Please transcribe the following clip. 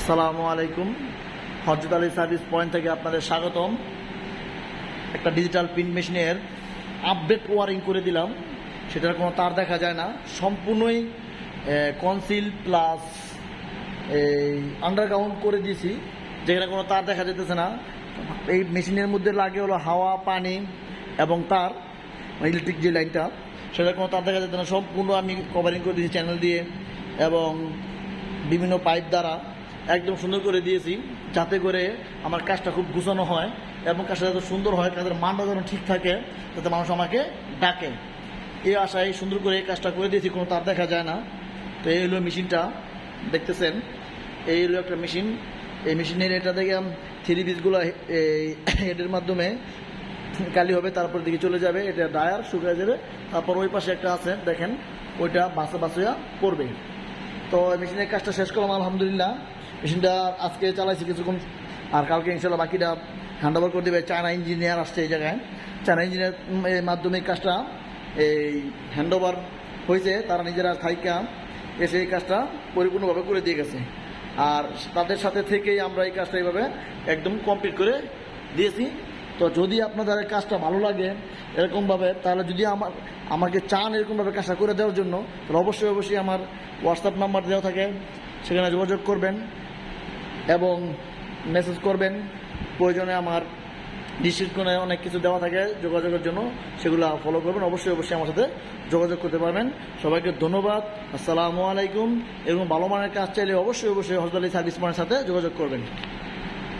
আসসালামু আলাইকুম। হজরত আলী সার্ভিস পয়েন্ট থেকে আপনাদের স্বাগতম। একটা ডিজিটাল প্রিন্ট মেশিনের আপডেট ওয়ারিং করে দিলাম। সেটার কোনো তার দেখা যায় না। সম্পূর্ণই কনসিল প্লাস এই আন্ডারগ্রাউন্ড করে দিয়েছি। যেখানে কোনো তার দেখা যেতেছে না। এই মেশিনের মধ্যে লাগে হলো হাওয়া, পানি এবং তার ইলেকট্রিক যে লাইনটা সেটা কোনো তার দেখা যেত না। সম্পূর্ণ আমি কভারিং করে দিয়েছি চ্যানেল দিয়ে এবং বিভিন্ন পাইপ দ্বারা। একদম সুন্দর করে দিয়েছি, যাতে করে আমার কাজটা খুব গুছানো হয় এবং কাজটা যাতে সুন্দর হয়, কাজের মানটা যেন ঠিক থাকে, যাতে মানুষ আমাকে ডাকে। এই আশায় সুন্দর করে এই কাজটা করে দিয়েছি, কোনো তার দেখা যায় না। তো এই হলো মেশিনটা, দেখতেছেন? এই হলো একটা মেশিন। এই মেশিনের এটা থেকে থ্রি পিসগুলো এই হেডের মাধ্যমে কালি হবে, তারপর দিকে চলে যাবে। এটা ডায়ার শুকিয়ে যাবে তারপর ওই পাশে একটা আছে, দেখেন, ওইটা বাসে বাসে করবে। তো মেশিনের কাজটা শেষ করলাম, আলহামদুলিল্লাহ। মেশিনটা আজকে চালাইছি কিছুক্ষণ, আর কালকে ইনশাল্লাহ বাকিটা হ্যান্ড ওভার করে দেবে। চায়না ইঞ্জিনিয়ার আসছে এই জায়গায়। চায়না ইঞ্জিনিয়ার এর মাধ্যমে কাজটা, এই হ্যান্ড ওভার হয়েছে, তারা নিজেরা থাইকা এসে এই কাজটা পরিপূর্ণভাবে করে দিয়ে গেছে। আর তাদের সাথে থেকেই আমরা এই কাজটা এইভাবে একদম কমপ্লিট করে দিয়েছি। তো যদি আপনাদের কাজটা ভালো লাগে এরকমভাবে, তাহলে যদি আমার, আমাকে চান এরকমভাবে কাজটা করে দেওয়ার জন্য, তাহলে অবশ্যই অবশ্যই আমার হোয়াটসঅ্যাপ নাম্বার দেওয়া থাকে। সেখানে যোগাযোগ করবেন। এবং মেসেজ করবেন। প্রয়োজনে আমার ডিসক্রিপশনে অনেক কিছু দেওয়া থাকে যোগাযোগের জন্য, সেগুলো ফলো করবেন। অবশ্যই অবশ্যই আমার সাথে যোগাযোগ করতে পারবেন। সবাইকে ধন্যবাদ। আসসালামু আলাইকুম এবং ভালো মানের কাজ চাইলে অবশ্যই অবশ্যই হসদালি সার্ভিস মানের সাথে যোগাযোগ করবেন।